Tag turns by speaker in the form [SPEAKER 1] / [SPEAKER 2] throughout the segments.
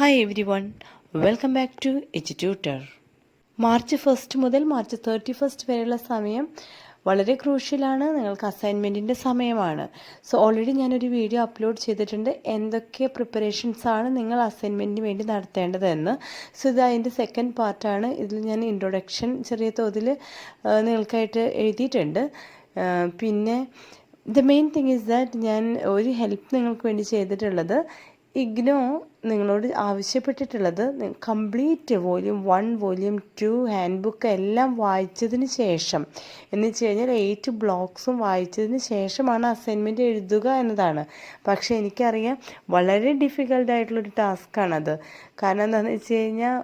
[SPEAKER 1] Hi everyone welcome back to H March first മുതൽ March thirty first വരെയുള്ള സമയം വളരെ ക്രൂഷ്യലാണ് നിങ്ങൾക്ക് അസൈൻമെന്റിന്റെ സമയമാണ്. സോ ഓൾറെഡി ഞാനൊരു വീഡിയോ അപ്ലോഡ് ചെയ്തിട്ടുണ്ട്. എന്തൊക്കെ പ്രിപ്പറേഷൻസ് ആണ് നിങ്ങൾ അസൈൻമെന്റിന് വേണ്ടി നടത്തേണ്ടതെന്ന്. സോ ഇത് അതിന്റെ സെക്കൻഡ് പാർട്ടാണ് ഇതിൽ ഞാൻ ഇൻട്രൊഡക്ഷൻ ചെറിയ തോതിൽ നിങ്ങൾക്കായിട്ട് എഴുതിയിട്ടുണ്ട്. പിന്നെ the main thing is that ഞാൻ ഒരു ഹെൽപ്പ് നിങ്ങൾക്ക് വേണ്ടി ചെയ്തിട്ടുള്ളത് ഇഗ്നോ നിങ്ങളോട് ആവശ്യപ്പെട്ടിട്ടുള്ളത് complete volume one volume two handbook എല്ലാം വായിച്ചതിന് ശേഷം. എന്ന് വെച്ച് കഴിഞ്ഞാൽ എയ്റ്റ് ബ്ലോക്സും വായിച്ചതിന് ശേഷമാണ് അസൈൻമെന്റ് എഴുതുക എന്നതാണ്. പക്ഷേ എനിക്കറിയാം വളരെ ഡിഫിക്കൽട്ട് ആയിട്ടുള്ളൊരു ടാസ്ക്കാണത് കാരണം എന്താണെന്ന് വെച്ച് കഴിഞ്ഞാൽ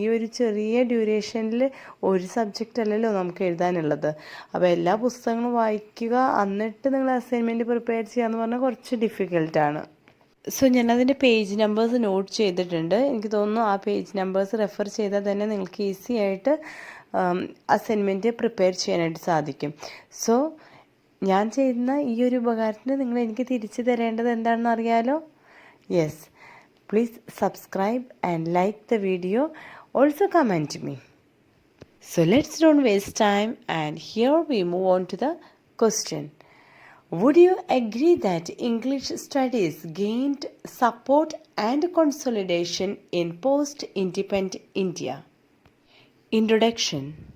[SPEAKER 1] ഈ ഒരു ചെറിയ ഡ്യൂറേഷനിൽ ഒരു സബ്ജക്റ്റ് അല്ലല്ലോ നമുക്ക് എഴുതാനുള്ളത്. അപ്പോൾ എല്ലാ പുസ്തകങ്ങളും വായിക്കുക എന്നിട്ട് നിങ്ങൾ അസൈൻമെന്റ് പ്രിപ്പയർ ചെയ്യുക എന്ന് പറഞ്ഞാൽ കുറച്ച് ഡിഫിക്കൽട്ടാണ് സോ ഞാനതിന്റെ പേജ് നമ്പേഴ്സ് നോട്ട് ചെയ്തിട്ടുണ്ട്. എനിക്ക് തോന്നുന്നു ആ പേജ് നമ്പേഴ്സ് റെഫർ ചെയ്താൽ തന്നെ നിങ്ങൾക്ക് ഈസി ആയിട്ട് അസൈൻമെന്റ് പ്രിപ്പയർ ചെയ്യാനായിട്ട് സാധിക്കും. സോ ഞാൻ ചെയ്യുന്ന ഈ ഒരു ഉപകാരത്തിന് നിങ്ങൾ എനിക്ക് തിരിച്ചു തരേണ്ടത് എന്താണെന്ന് അറിയാലോ? Yes please subscribe and like the video also comment me so let's don't waste time and here we move on to the question. Would you agree that English studies gained support and consolidation in post independent India? Introduction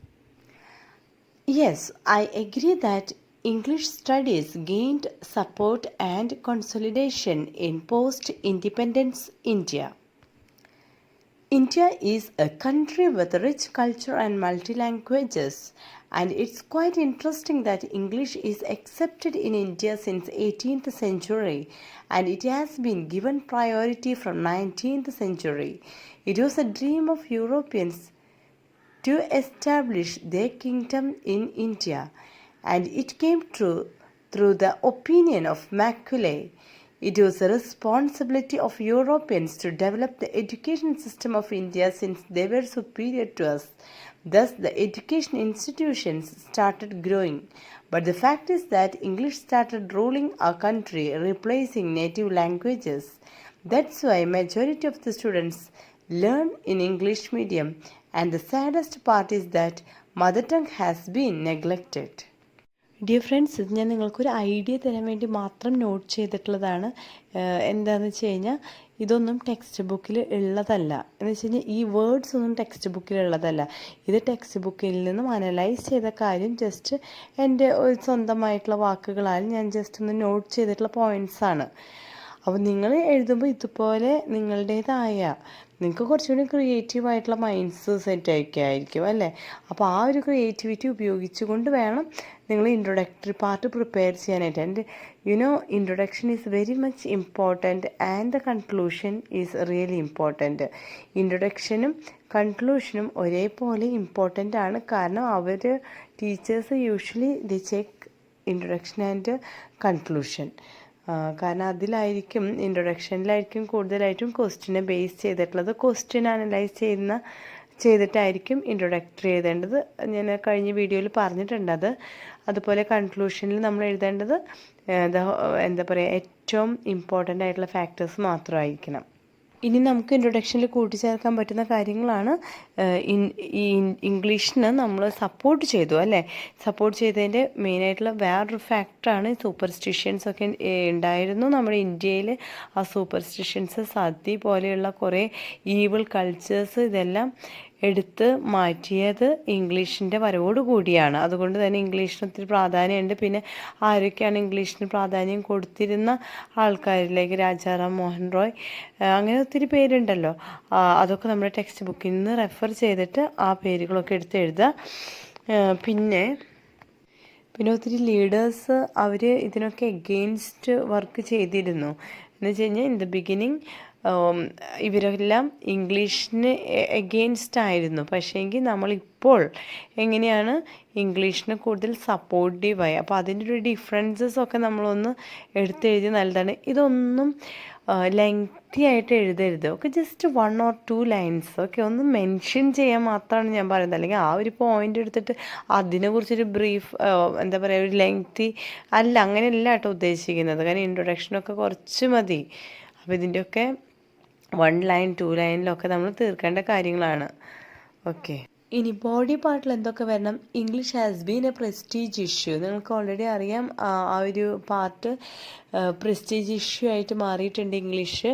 [SPEAKER 1] Yes, I agree that English studies gained support and consolidation in post independence India. India is a country with rich culture and multi languages, and it's quite interesting that English is accepted in India since 18th century and it has been given priority from 19th century. It was a dream of Europeans to establish their kingdom in India, and it came true through the opinion of Macaulay. It was the responsibility of Europeans to develop the education system of India since they were superior to us. Thus, the education institutions started growing. But the fact is that English started ruling our country, replacing native languages. That's why majority of the students learn in English medium and the saddest part is that mother tongue has been neglected. Dear friends ഇത് ഞാൻ നിങ്ങൾക്കൊരു idea തരാൻ വേണ്ടി മാത്രം not ചെയ്തിട്ടുള്ളതാണ്. എന്താണെന്ന് വെച്ച് കഴിഞ്ഞാൽ ഇതൊന്നും ടെക്സ്റ്റ് ബുക്കിൽ ഉള്ളതല്ല. എന്ന് വെച്ച് കഴിഞ്ഞാൽ ഈ വേർഡ്സ് ഒന്നും ടെക്സ്റ്റ് ബുക്കിൽ ഉള്ളതല്ല. ഇത് ടെക്സ്റ്റ് ബുക്കിൽ നിന്നും അനലൈസ് ചെയ്ത കാര്യം ജസ്റ്റ് എന്റെ സ്വന്തമായിട്ടുള്ള വാക്കുകളാൽ ഞാൻ ജസ്റ്റ് ഒന്ന് നോട്ട് ചെയ്തിട്ടുള്ള പോയിന്റ്സ് ആണ്. അപ്പോൾ നിങ്ങൾ എഴുതുമ്പോൾ ഇതുപോലെ നിങ്ങളുടേതായ നിങ്ങൾക്ക് കുറച്ചുകൂടി ക്രിയേറ്റീവ് ആയിട്ടുള്ള മൈൻഡ്സ് സെറ്റ് ആയിരിക്കും അല്ലേ? അപ്പോൾ ആ ഒരു ക്രിയേറ്റിവിറ്റി ഉപയോഗിച്ചുകൊണ്ട് വേണം നിങ്ങൾ ഇൻട്രൊഡക്ടറി പാർട്ട് പ്രിപ്പയർ ചെയ്യാനായിട്ട്. And you know introduction is very much important and the conclusion is really important ഇൻട്രൊഡക്ഷനും കൺക്ലൂഷനും ഒരേപോലെ ഇമ്പോർട്ടന്റ് ആണ്. കാരണം അവർ teachers usually the check introduction and conclusion കാരണം അതിലായിരിക്കും ഇൻട്രൊഡക്ഷനിലായിരിക്കും കൂടുതലായിട്ടും ക്വസ്റ്റിനെ ബേസ് ചെയ്തിട്ടുള്ളത്. ക്വസ്റ്റ്യൻ അനലൈസ് ചെയ്യുന്ന ചെയ്തിട്ടായിരിക്കും ഇൻട്രൊഡക്ടറി എഴുതേണ്ടത്. ഞാൻ കഴിഞ്ഞ വീഡിയോയിൽ പറഞ്ഞിട്ടുണ്ടത്. അത് അതുപോലെ കൺക്ലൂഷനിൽ നമ്മൾ എഴുതേണ്ടത് എന്താ പറയുക ഏറ്റവും ഇമ്പോർട്ടന്റ് ആയിട്ടുള്ള ഫാക്ടേഴ്സ് മാത്രമായിരിക്കണം. ഇനി നമുക്ക് ഇൻട്രൊഡക്ഷനിൽ കൂട്ടിച്ചേർക്കാൻ പറ്റുന്ന കാര്യങ്ങളാണ് ഈ ഇംഗ്ലീഷിന് നമ്മൾ സപ്പോർട്ട് ചെയ്തു അല്ലേ? സപ്പോർട്ട് ചെയ്തതിന്റെ മെയിനായിട്ടുള്ള വേറൊരു ഫാക്ടറാണ് സൂപ്പർസ്റ്റിഷ്യൻസ് ഒക്കെ ഉണ്ടായിരുന്നു നമ്മുടെ ഇന്ത്യയിൽ ആ സൂപ്പർസ്റ്റിഷ്യൻസ് സതി പോലെയുള്ള കുറേ ഈവിൾ കൾച്ചേഴ്സ് ഇതെല്ലാം എടുത്ത് മാറ്റിയത് ഇംഗ്ലീഷിന്റെ കൂടിയാണ്. അതുകൊണ്ട് തന്നെ ഇംഗ്ലീഷിന് ഒത്തിരി പ്രാധാന്യമുണ്ട്. പിന്നെ ആരൊക്കെയാണ് ഇംഗ്ലീഷിന് പ്രാധാന്യം കൊടുത്തിരുന്ന ആൾക്കാരിലേക്ക് രാജാറാം മോഹൻ റോയ് അങ്ങനെ ഒത്തിരി പേരുണ്ടല്ലോ. അതൊക്കെ നമ്മുടെ ടെക്സ്റ്റ് ബുക്കിൽ നിന്ന് റെഫർ ചെയ്തിട്ട് ആ പേരുകളൊക്കെ എടുത്ത് എഴുതുക. പിന്നെ പിന്നെ ഒത്തിരി ലീഡേഴ്സ് അവർ ഇതിനൊക്കെ എഗെയിൻസ്റ്റ് വർക്ക് ചെയ്തിരുന്നു. എന്ന് വെച്ച് കഴിഞ്ഞാൽ ഇൻ ദ ബിഗിനിങ് ഇവരെല്ലാം ഇംഗ്ലീഷിന് എഗെയിൻസ്റ്റ് ആയിരുന്നു. പക്ഷേങ്കിൽ നമ്മളിപ്പോൾ എങ്ങനെയാണ് ഇംഗ്ലീഷിന് കൂടുതൽ സപ്പോർട്ടീവായി അപ്പോൾ അതിന്റെ ഒരു ഡിഫറൻസസ് ഒക്കെ നമ്മളൊന്ന് എടുത്തെഴുതി നല്ലതാണ്. ഇതൊന്നും ലെങ്തി ആയിട്ട് എഴുതരുത്. Okay just one or two lines ഒക്കെ ഒന്ന് മെൻഷൻ ചെയ്യാൻ മാത്രമാണ് ഞാൻ പറയുന്നത്. അല്ലെങ്കിൽ ആ ഒരു പോയിന്റ് എടുത്തിട്ട് അതിനെക്കുറിച്ചൊരു ബ്രീഫ് എന്താ പറയുക ഒരു ലെങ്തി അല്ല അങ്ങനെയല്ല കേട്ടോ ഉദ്ദേശിക്കുന്നത്. കാരണം ഇൻട്രൊഡക്ഷനൊക്കെ കുറച്ച് മതി. അപ്പോൾ ഇതിന്റെയൊക്കെ വൺ ലൈൻ ടു ലൈനിലൊക്കെ നമ്മൾ തീർക്കേണ്ട കാര്യങ്ങളാണ്. ഓക്കെ ഇനി ബോഡി പാർട്ടിൽ എന്തൊക്കെ വരണം? English has been a prestige issue നിങ്ങൾക്ക് ഓൾറെഡി അറിയാം ആ ഒരു പാർട്ട് പ്രസ്റ്റീജ് ഇഷ്യൂ ആയിട്ട് മാറിയിട്ടുണ്ട് ഇംഗ്ലീഷ്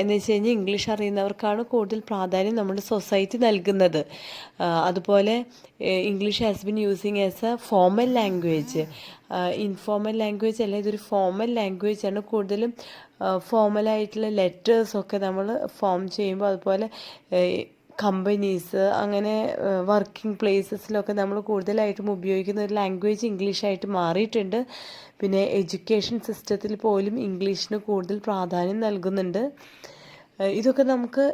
[SPEAKER 1] എന്ന് വെച്ച് കഴിഞ്ഞാൽ ഇംഗ്ലീഷ് അറിയുന്നവർക്കാണ് കൂടുതൽ പ്രാധാന്യം നമ്മുടെ സൊസൈറ്റി നൽകുന്നത്. അതുപോലെ English has been using as a formal language informal language അല്ല ഇതൊരു ഫോമൽ ലാംഗ്വേജ് ആണ്. കൂടുതലും ഫോമലായിട്ടുള്ള ലെറ്റേഴ്സൊക്കെ നമ്മൾ ഫോം ചെയ്യുമ്പോൾ അതുപോലെ കമ്പനീസ് അങ്ങനെ വർക്കിംഗ് പ്ലേസസിലൊക്കെ നമ്മൾ കൂടുതലായിട്ടും ഉപയോഗിക്കുന്ന ഒരു ലാംഗ്വേജ് ഇംഗ്ലീഷായിട്ട് മാറിയിട്ടുണ്ട്. പിന്നെ എഡ്യൂക്കേഷൻ സിസ്റ്റത്തിൽ പോലും ഇംഗ്ലീഷിന് കൂടുതൽ പ്രാധാന്യം നൽകുന്നുണ്ട്. ഇതൊക്കെ നമുക്ക്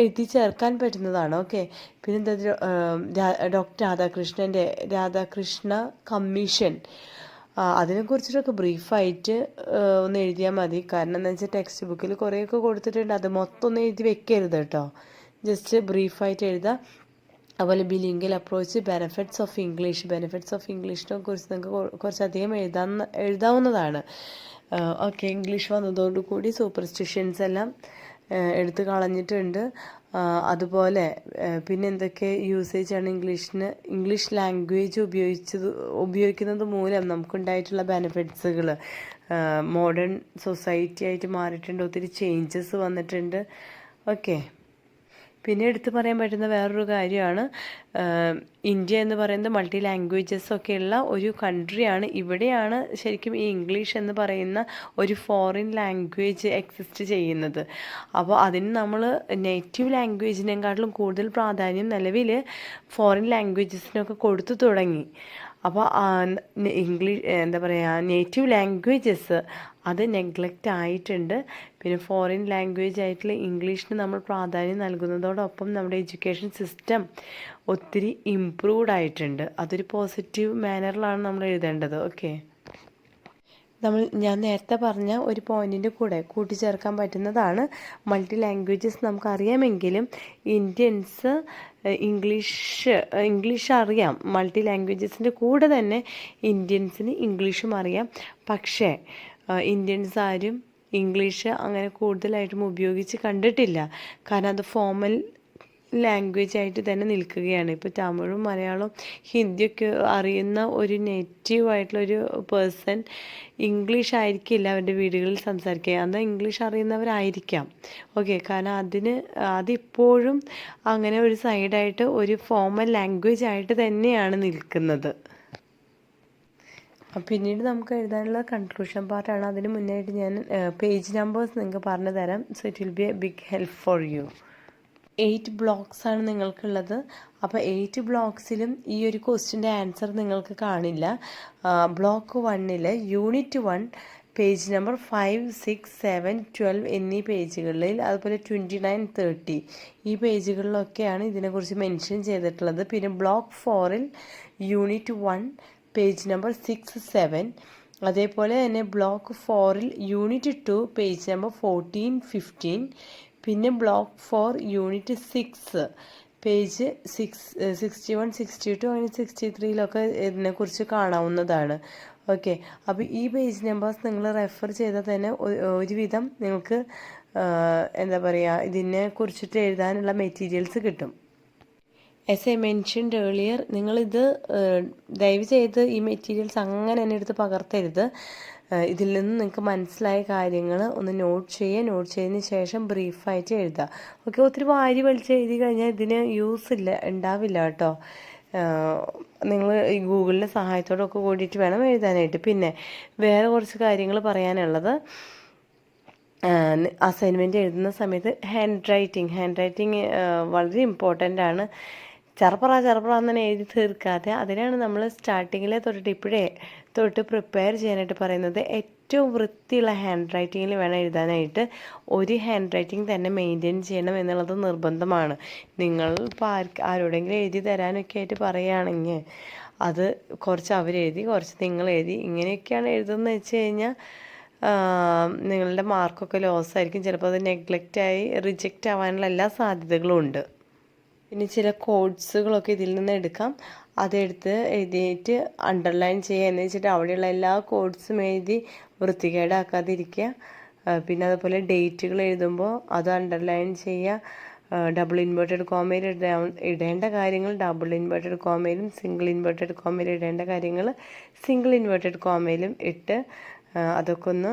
[SPEAKER 1] എഴുതി ചേർക്കാൻ പറ്റുന്നതാണ് ഓക്കെ? പിന്നെ എന്താ ഡോക്ടർ രാധാകൃഷ്ണന്റെ രാധാകൃഷ്ണ കമ്മീഷൻ അതിനെക്കുറിച്ചിട്ടൊക്കെ ബ്രീഫായിട്ട് ഒന്ന് എഴുതിയാൽ മതി. കാരണം എന്താ വെച്ചാൽ ടെക്സ്റ്റ് ബുക്കിൽ കുറേയൊക്കെ കൊടുത്തിട്ടുണ്ട്. അത് മൊത്തം ഒന്ന് എഴുതി വെക്കരുത് കേട്ടോ. ജസ്റ്റ് ബ്രീഫായിട്ട് എഴുതുക അതുപോലെ bilingual approach benefits of English. Benefits of ഇംഗ്ലീഷിനെ കുറിച്ച് നിങ്ങൾക്ക് കുറച്ചധികം എഴുതാൻ എഴുതാവുന്നതാണ്. ഓക്കെ ഇംഗ്ലീഷ് വന്നതോടുകൂടി സൂപ്പർസ്റ്റിഷ്യൻസ് എല്ലാം എടുത്ത് കളഞ്ഞിട്ടുണ്ട്. അതുപോലെ പിന്നെ എന്തൊക്കെ യൂസേജ് ആണ് ഇംഗ്ലീഷിന്? ഇംഗ്ലീഷ് ലാംഗ്വേജ് ഉപയോഗിച്ചത് ഉപയോഗിക്കുന്നത് മൂലം നമുക്കുണ്ടായിട്ടുള്ള ബെനഫിറ്റ്സുകൾ മോഡേൺ സൊസൈറ്റി ആയിട്ട് മാറിയിട്ടുണ്ട്. ഒത്തിരി ചേഞ്ചസ് വന്നിട്ടുണ്ട്. ഓക്കെ. പിന്നെ എടുത്തു പറയാൻ പറ്റുന്ന വേറൊരു കാര്യമാണ് ഇന്ത്യ എന്ന് പറയുന്നത് മൾട്ടി ലാംഗ്വേജസ് ഒക്കെയുള്ള ഒരു കൺട്രിയാണ് ഇവിടെയാണ് ശരിക്കും ഈ ഇംഗ്ലീഷ് എന്ന് പറയുന്ന ഒരു ഫോറിൻ ലാംഗ്വേജ് എക്സിസ്റ്റ് ചെയ്യുന്നത്. അപ്പോൾ അതിന് നമ്മൾ നേറ്റീവ് ലാംഗ്വേജിനെക്കാട്ടിലും കൂടുതൽ പ്രാധാന്യം നിലവിൽ ഫോറിൻ ലാംഗ്വേജസിനൊക്കെ കൊടുത്തു തുടങ്ങി. അപ്പോൾ ഇംഗ്ലീഷ് എന്താ പറയുക നേറ്റീവ് ലാംഗ്വേജസ് അത് നെഗ്ലക്റ്റ് ആയിട്ടുണ്ട്. പിന്നെ ഫോറിൻ ലാംഗ്വേജ് ആയിട്ടുള്ള ഇംഗ്ലീഷിന് നമ്മൾ പ്രാധാന്യം നൽകുന്നതോടൊപ്പം നമ്മുടെ എഡ്യൂക്കേഷൻ സിസ്റ്റം ഒത്തിരി ഇംപ്രൂവ്ഡ് ആയിട്ടുണ്ട്. അതൊരു പോസിറ്റീവ് മാനറിലാണ് നമ്മൾ എഴുതേണ്ടത്. ഓക്കെ നമ്മൾ ഞാൻ നേരത്തെ പറഞ്ഞ ഒരു പോയിന്റിന്റെ കൂടെ കൂട്ടിച്ചേർക്കാൻ പറ്റുന്നതാണ് മൾട്ടി ലാംഗ്വേജസ് നമുക്കറിയാമെങ്കിലും ഇന്ത്യൻസ് ഇംഗ്ലീഷ് ഇംഗ്ലീഷ് അറിയാം. മൾട്ടി ലാംഗ്വേജസിന്റെ കൂടെ തന്നെ ഇന്ത്യൻസിന് ഇംഗ്ലീഷും അറിയാം. പക്ഷേ ഇന്ത്യൻസ് ആരും ഇംഗ്ലീഷ് അങ്ങനെ കൂടുതലായിട്ടും ഉപയോഗിച്ച് കണ്ടിട്ടില്ല. കാരണം അത് ഫോമൽ ലാംഗ്വേജ് ആയിട്ട് തന്നെ നിൽക്കുകയാണ്. ഇപ്പോൾ തമിഴും മലയാളവും ഹിന്ദിയൊക്കെ അറിയുന്ന ഒരു നേറ്റീവ് ആയിട്ടുള്ള ഒരു പേഴ്സൺ ഇംഗ്ലീഷ് ആയിരിക്കില്ല അവരുടെ വീടുകളിൽ സംസാരിക്കുക. എന്നാൽ ഇംഗ്ലീഷ് അറിയുന്നവരായിരിക്കാം. ഓക്കെ കാരണം അതിന് അതിപ്പോഴും അങ്ങനെ ഒരു സൈഡായിട്ട് ഒരു ഫോമൽ ലാംഗ്വേജ് ആയിട്ട് തന്നെയാണ് നിൽക്കുന്നത്. പിന്നീട് നമുക്ക് എഴുതാനുള്ള കൺക്ലൂഷൻ പാർട്ടാണ് അതിന് മുന്നായിട്ട് ഞാൻ പേജ് നമ്പേഴ്സ് നിങ്ങൾക്ക് പറഞ്ഞു തരാം so it will be a big help for you eight blocks ആണ് നിങ്ങൾക്കുള്ളത്. അപ്പോൾ എയ്റ്റ് ബ്ലോക്സിലും ഈ ഒരു ക്വസ്റ്റിന്റെ ആൻസർ നിങ്ങൾക്ക് കാണില്ല. ബ്ലോക്ക് വണ്ണിൽ unit one page number five six seven twelve എന്നീ പേജുകളിൽ അതുപോലെ ട്വന്റി നയൻ തേർട്ടി ഈ പേജുകളിലൊക്കെയാണ് ഇതിനെക്കുറിച്ച് മെൻഷൻ ചെയ്തിട്ടുള്ളത്. പിന്നെ ബ്ലോക്ക് ഫോറിൽ unit one page number six seven അതേപോലെ തന്നെ ബ്ലോക്ക് ഫോറിൽ unit two page number fourteen fifteen പിന്നെ block four unit six page six sixty one sixty two അങ്ങനെ സിക്സ്റ്റി ത്രീയിലൊക്കെ ഇതിനെക്കുറിച്ച് കാണാവുന്നതാണ്. ഓക്കെ അപ്പോൾ ഈ പേജ് നമ്പേഴ്സ് നിങ്ങൾ റെഫർ ചെയ്താൽ തന്നെ ഒരുവിധം നിങ്ങൾക്ക് എന്താ പറയുക ഇതിനെ കുറിച്ചിട്ട് എഴുതാനുള്ള മെറ്റീരിയൽസ് കിട്ടും. എസ് ഐ മെൻഷൻഡ് ഏർലിയർ നിങ്ങളിത് ദയവ് ചെയ്ത് ഈ മെറ്റീരിയൽസ് അങ്ങനെ തന്നെ എടുത്ത് പകർത്തരുത്. ഇതിൽ നിന്ന് നിങ്ങൾക്ക് മനസ്സിലായ കാര്യങ്ങൾ ഒന്ന് നോട്ട് ചെയ്യുക. നോട്ട് ചെയ്തതിന് ശേഷം ബ്രീഫായിട്ട് എഴുതുക. ഓക്കെ ഒത്തിരി വാരി വലിച്ച് എഴുതി കഴിഞ്ഞാൽ ഇതിന് യൂസ് ഇല്ല ഉണ്ടാവില്ല കേട്ടോ. നിങ്ങൾ ഈ ഗൂഗിളിന്റെ സഹായത്തോടൊക്കെ കൂടിയിട്ട് വേണം എഴുതാനായിട്ട്. പിന്നെ വേറെ കുറച്ച് കാര്യങ്ങൾ പറയാനുള്ളത്. അസൈൻമെന്റ് എഴുതുന്ന സമയത്ത് ഹാൻഡ് റൈറ്റിംഗ് ഹാൻഡ് റൈറ്റിംഗ് വളരെ ഇമ്പോർട്ടന്റ് ആണ്. ചെറുപ്പറ ചെറുപ്പറ എന്നെ എഴുതി തീർക്കാതെ അതിനാണ് നമ്മൾ സ്റ്റാർട്ടിങ്ങിലെ തൊട്ടിട്ട് ഇപ്പോഴേ തൊട്ട് പ്രിപ്പയർ ചെയ്യാനായിട്ട് പറയുന്നത് ഏറ്റവും വൃത്തിയുള്ള ഹാൻഡ് റൈറ്റിങ്ങിൽ വേണം എഴുതാനായിട്ട്. ഒരു ഹാൻഡ് റൈറ്റിംഗ് തന്നെ മെയിന്റെയിൻ ചെയ്യണം എന്നുള്ളത് നിർബന്ധമാണ്. നിങ്ങൾ ഇപ്പോൾ ആർക്ക് ആരോടെങ്കിലും എഴുതി തരാനൊക്കെ ആയിട്ട് പറയുകയാണെങ്കിൽ അത് കുറച്ച് അവരെഴുതി കുറച്ച് നിങ്ങൾ എഴുതി ഇങ്ങനെയൊക്കെയാണ് എഴുതുന്നത് വെച്ച് കഴിഞ്ഞാൽ നിങ്ങളുടെ മാർക്കൊക്കെ ലോസ് ആയിരിക്കും. ചിലപ്പോൾ അത് നെഗ്ലക്റ്റായി റിജക്റ്റ് ആവാനുള്ള എല്ലാ സാധ്യതകളും ഉണ്ട്. പിന്നെ ചില കോഡ്സുകളൊക്കെ ഇതിൽ നിന്ന് എടുക്കാം. അതെടുത്ത് എഴുതിയിട്ട് അണ്ടർലൈൻ ചെയ്യുക. എന്ന് വെച്ചിട്ട് അവിടെയുള്ള എല്ലാ കോഡ്സും എഴുതി വൃത്തികേടാക്കാതിരിക്കുക. പിന്നെ അതുപോലെ ഡേറ്റുകൾ എഴുതുമ്പോൾ അത് അണ്ടർലൈൻ ചെയ്യുക. ഡബിൾ ഇൻവേർട്ടഡ് കോമയിൽ ഇടേണ്ട കാര്യങ്ങൾ ഡബിൾ ഇൻവേർട്ടഡ് കോമയിലും സിംഗിൾ ഇൻവേർട്ടഡ് കോമയിൽ ഇടേണ്ട കാര്യങ്ങൾ സിംഗിൾ ഇൻവേർട്ടഡ് കോമയിലും ഇട്ട് അതൊക്കെ ഒന്ന്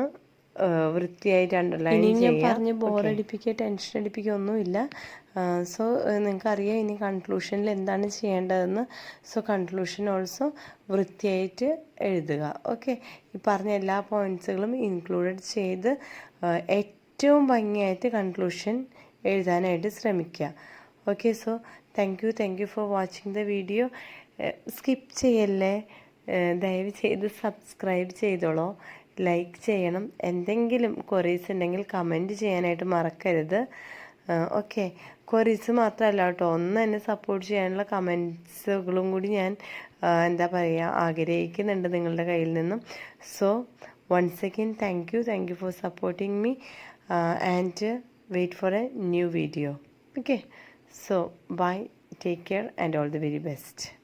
[SPEAKER 1] വൃത്തിയായിട്ട് അണ്ടർലൈൻ ഇനി ഞാൻ പറഞ്ഞ് ബോറടിപ്പിക്കുക ടെൻഷൻ അടിപ്പിക്കുക ഒന്നുമില്ല. സോ നിങ്ങൾക്കറിയാം ഇനി കൺക്ലൂഷനിൽ എന്താണ് ചെയ്യേണ്ടതെന്ന്. സോ കൺക്ലൂഷൻ ഓൾസോ വൃത്തിയായിട്ട് എഴുതുക. ഓക്കെ. ഈ പറഞ്ഞ എല്ലാ പോയിന്റ്സുകളും ഇൻക്ലൂഡഡ് ചെയ്ത് ഏറ്റവും ഭംഗിയായിട്ട് കൺക്ലൂഷൻ എഴുതാനായിട്ട് ശ്രമിക്കുക. Okay so thank you thank you for watching the video skip ചെയ്യല്ലേ? ദയവ് ചെയ്ത് സബ്സ്ക്രൈബ് ചെയ്തോളൂ. ലൈക്ക് ചെയ്യണം. എന്തെങ്കിലും ക്വറീസ് ഉണ്ടെങ്കിൽ കമന്റ് ചെയ്യാനായിട്ട് മറക്കരുത്. ഓക്കെ ക്വറീസ് മാത്രമല്ല കേട്ടോ. ഒന്ന് എന്നെ സപ്പോർട്ട് ചെയ്യാനുള്ള കമൻസുകളും കൂടി ഞാൻ എന്താ പറയുക ആഗ്രഹിക്കുന്നുണ്ട് നിങ്ങളുടെ കയ്യിൽ നിന്നും. So once again thank you thank you for supporting me and wait for a new video okay so bye take care and all the very best.